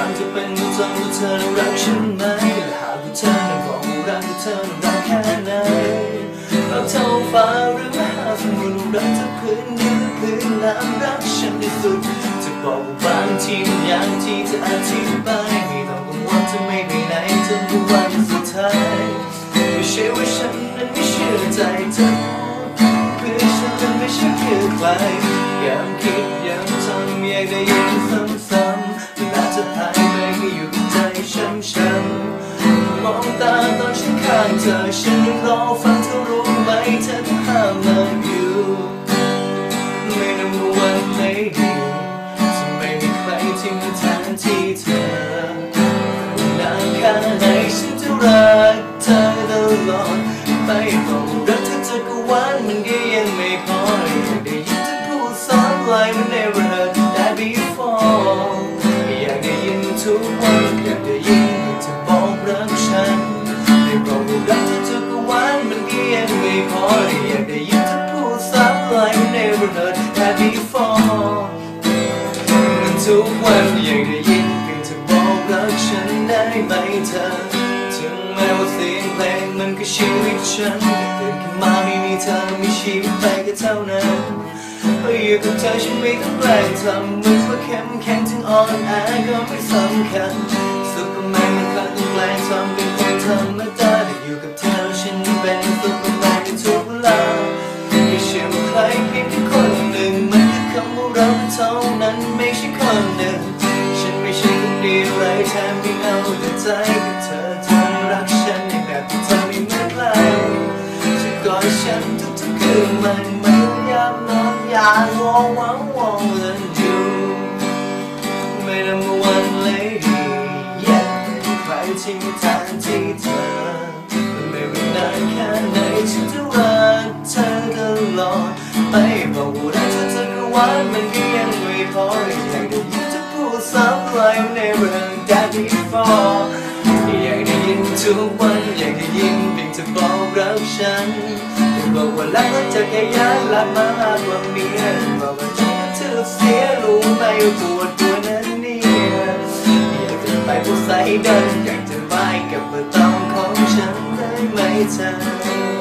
างจะเป็นตัวตนว่าเธอนั้นรักฉันไหมและหากว่าเธอนั้นบอกว่ารักว่าเธอนั้นรักแค่ไหนเราเท่าฟ้าหรือหาสมุนรักเธอพื้นดินพื้นน้ำรักฉันที่สุดจะบอกว่าบางทีมันยากที่จะอธิบายไม่ต้องกังวลจะไม่ไปไหนจนถึงวันสุดท้ายไม่ใช่ว่าฉันนั้นไม่เชื่อใจเธอเพื่อฉันนั้นไม่ใช่เพื่อใครย้ำคิดย้ำทำอยากได้ เธอฉันยังรอฟังเธอรู้ไหมเธอต้องห้ามมาอยู่ไม่นำวันไม่ดีจะไม่มีใครที่มาแทนที่เธอนานแค่ไหนฉันจะรักเธอตลอดไปบอกรักเธอจักรวาลมันก็ยังไม่พออยากได้ยินเธอพูดซ้ำ like we never heard that before อยากได้ยินทุกวันอยากได้ ทุกวันอยากได้ยินเพียงเธอบอกรักฉันได้ไหมเธอ ถึงแม้ว่าเสียงเพลงมันคือชีวิตฉันแต่ตื่นขึ้นมาไม่มีเธอมีชีวิตไปก็เท่านั้นเพราะอยู่กับเธอฉันไม่ต้องแกล้งทำมือว่าเข้มแข็งถึงอ่อนแอก็ไม่สำคัญซุปเปอร์แมนมันเคยต้องแกล้งทำเป็นคนธรรมดาแต่อยู่กับเธอ ราเท่านั้นไม่ใช่คนหนึ่ง ฉันไม่ใช่คนเดียวไรแถมยังเอาแต่ใจกับเธอเธอรักฉันในแบบที่เธอไม่เหมือนใครจะกอดฉันทุกๆคืนมันไม่ยามนอนอยากวองวังวองเลินอยู่ไม่นำวันเลยดีอยากเป็นใครที่มีแทนที่เธอ วาลมันก็ยังไม่พออยากได้ยินเธอพูดซ้ำ like never heard that before อยากได้ยินทุกวันอยากได้ยินเพียงเธอบอกรักฉันจะบอกว่ารักก็จะแค่ยานรักมากกว่าเมียบอกว่าฉันก็เธอเสียรู้ไหมปวดตัวนั้นเนี่ยอยากจะไปพูดใส่เดินอยากจะไปกับเบอร์ตองของฉันได้ไหมเธอ